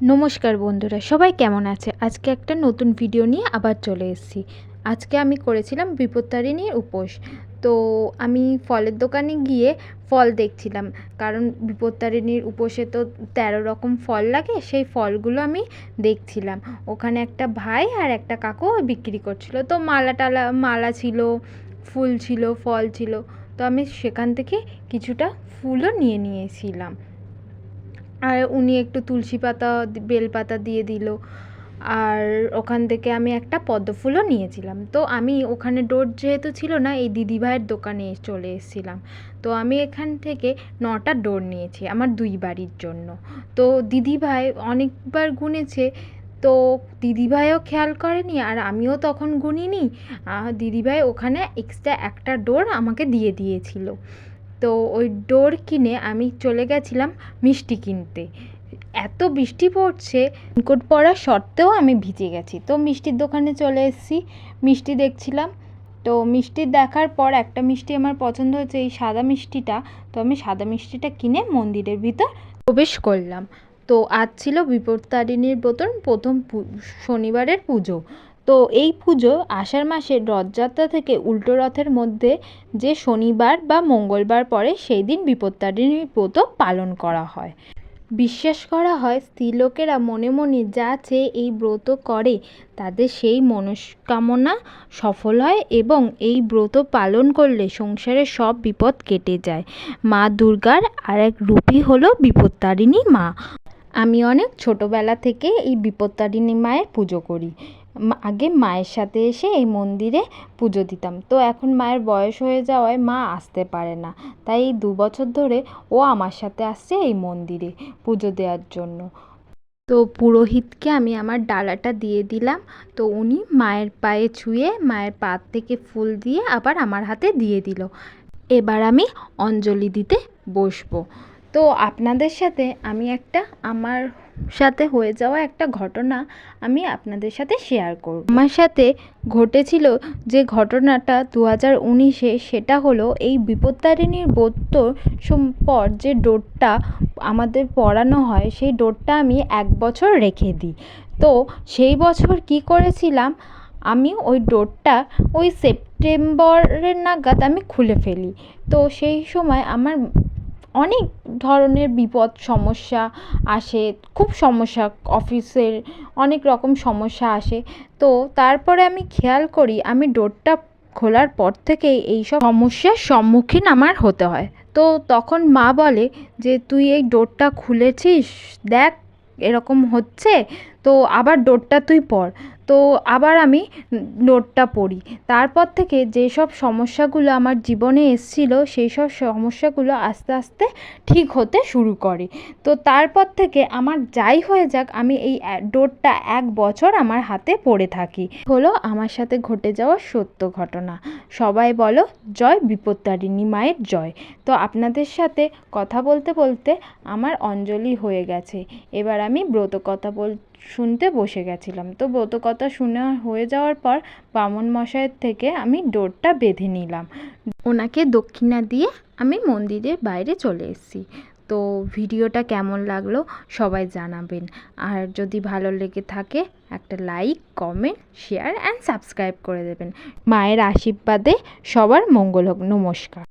নমস্কার বন্ধুরা, সবাই কেমন আছে? আজকে একটা নতুন ভিডিও নিয়ে আবার চলে এসেছি। আজকে আমি করেছিলাম বিপত্তারিণীর উপোস। তো আমি ফলের দোকানে গিয়ে ফল দেখছিলাম। কারণ বিপত্তারিণীর উপোসে তো তেরো রকম ফল লাগে, সেই ফলগুলো আমি দেখছিলাম। ওখানে একটা ভাই আর একটা কাকু বিক্রি করছিল। তো মালা টালা, মালা ছিল, ফুল ছিল, ফল ছিল। তো আমি সেখান থেকে কিছুটা ফুলও নিয়ে নিয়েছিলাম। আর উনি একটু তুলসী পাতা, বেল পাতা দিয়ে দিল। আর ওখান থেকে আমি একটা পদ্ম ফুলও নিয়েছিলাম। তো আমি ওখানে ডোর যেহেতু ছিল না, এই দিদিভাইয়ের দোকানে চলে এসেছিলাম। তো আমি এখান থেকে নটা ডোর নিয়েছি আমার দুই বাড়ির জন্য। তো দিদিভাই অনেকবার গুনেছে, তো দিদিভাইও খেয়াল করেনি আর আমিও তখন গুনিনি। দিদিভাই ওখানে এক্সট্রা একটা ডোর আমাকে দিয়ে দিয়েছিল। তো ওই ডোর কিনে আমি চলে গেছিলাম মিষ্টি কিনতে। এত বৃষ্টি পড়ছে রেনকোট পরা সত্ত্বেও আমি ভিজে গেছি। তো মিষ্টির দোকানে চলে এসেছি, মিষ্টি দেখছিলাম। তো মিষ্টি দেখার পর একটা মিষ্টি আমার পছন্দ হয়েছে, এই সাদা মিষ্টিটা। তো আমি সাদা মিষ্টিটা কিনে মন্দিরের ভিতর প্রবেশ করলাম। তো আজ ছিল বিপত্তারিণীর ব্রতন প্রথম শনিবারের পুজো। তো এই পুজো আষাঢ় মাসের রথযাত্রা থেকে উল্টো রথের মধ্যে যে শনিবার বা মঙ্গলবার পরে সেই দিন বিপত্তারিণীর ব্রত পালন করা হয়। বিশ্বাস করা হয়, স্ত্রীলোকেরা মনে মনে যা চেয়ে এই ব্রত করে, তাদের সেই মনস্কামনা সফল হয় এবং এই ব্রত পালন করলে সংসারের সব বিপদ কেটে যায়। মা দুর্গার আর এক রূপই হলো বিপত্তারিণী মা। আমি অনেক ছোটোবেলা থেকে এই বিপত্তারিণী মায়ের পুজো করি। আগে মায়ের সাথে এসে এই মন্দিরে পুজো দিতাম। তো এখন মায়ের বয়স হয়ে যাওয়ায় মা আসতে পারে না। তাই দু বছর ধরে ও আমার সাথে আসছে এই মন্দিরে পুজো দেওয়ার জন্য। তো পুরোহিতকে আমি আমার ডালাটা দিয়ে দিলাম। তো উনি মায়ের পায়ে ছুঁয়ে মায়ের পা থেকে ফুল দিয়ে আবার আমার হাতে দিয়ে দিল। এবার আমি অঞ্জলি দিতে বসবো। তো আপনাদের সাথে আমি একটা আমার সাথে হয়ে যাওয়া একটা ঘটনা আমি আপনাদের সাথে শেয়ার করব। আমার সাথে ঘটেছিল যে ঘটনাটা দু হাজার উনিশে, সেটা হলো এই বিপত্তারিণীর ব্রত পর যে ডোরটা আমাদের পড়ানো হয়, সেই ডোরটা আমি এক বছর রেখে দিই। তো সেই বছর কি করেছিলাম? আমি ওই ডোরটা ওই সেপ্টেম্বরের নাগাদ আমি খুলে ফেলি। তো সেই সময় আমার অনেক ধরনের বিপদ, সমস্যা আসে, খুব সমস্যা, অফিসের অনেক রকম সমস্যা আসে। তো তারপরে আমি খেয়াল করি, আমি ডোরটা খোলার পর থেকেই এইসব সমস্যার সম্মুখীন আমার হতে হয়। তো তখন মা বলে যে, তুই এই ডোরটা খুলেছিস? দেখ, এরকম হচ্ছে? তো আবার ডোরটা তুই পর তো আবার আমি নোটটা পড়ি। তারপর থেকে যেসব সমস্যাগুলো আমার জীবনে এসেছিল সেই সব সমস্যাগুলো আস্তে আস্তে ঠিক হতে শুরু করে। তো তারপর থেকে আমার যাই হয়ে যাক, আমি এই ডোরটা এক বছর আমার হাতে পড়ে থাকি। হলো আমার সাথে ঘটে যাওয়া সত্য ঘটনা। সবাই বলো, জয় বিপত্তারিণী মায়ের জয়। তো আপনাদের সাথে কথা বলতে বলতে আমার অঞ্জলি হয়ে গেছে। এবার আমি ব্রত কথা বল শুনতে বসে গেছিলাম। তো ব্রত কথা শুনে হয়ে যাওয়ার পর বামন মশাইয়ের থেকে আমি ডোরটা বেঁধে নিলাম। ওনাকে দক্ষিণা দিয়ে আমি মন্দিরের বাইরে চলে এসেছি। তো ভিডিওটা কেমন লাগল সবাই জানাবেন। আর যদি ভালো লেগে থাকে, একটা like, comment, share, and subscribe করে দেবেন। মায়ের আশীর্বাদে সবার মঙ্গল হোক। নমস্কার।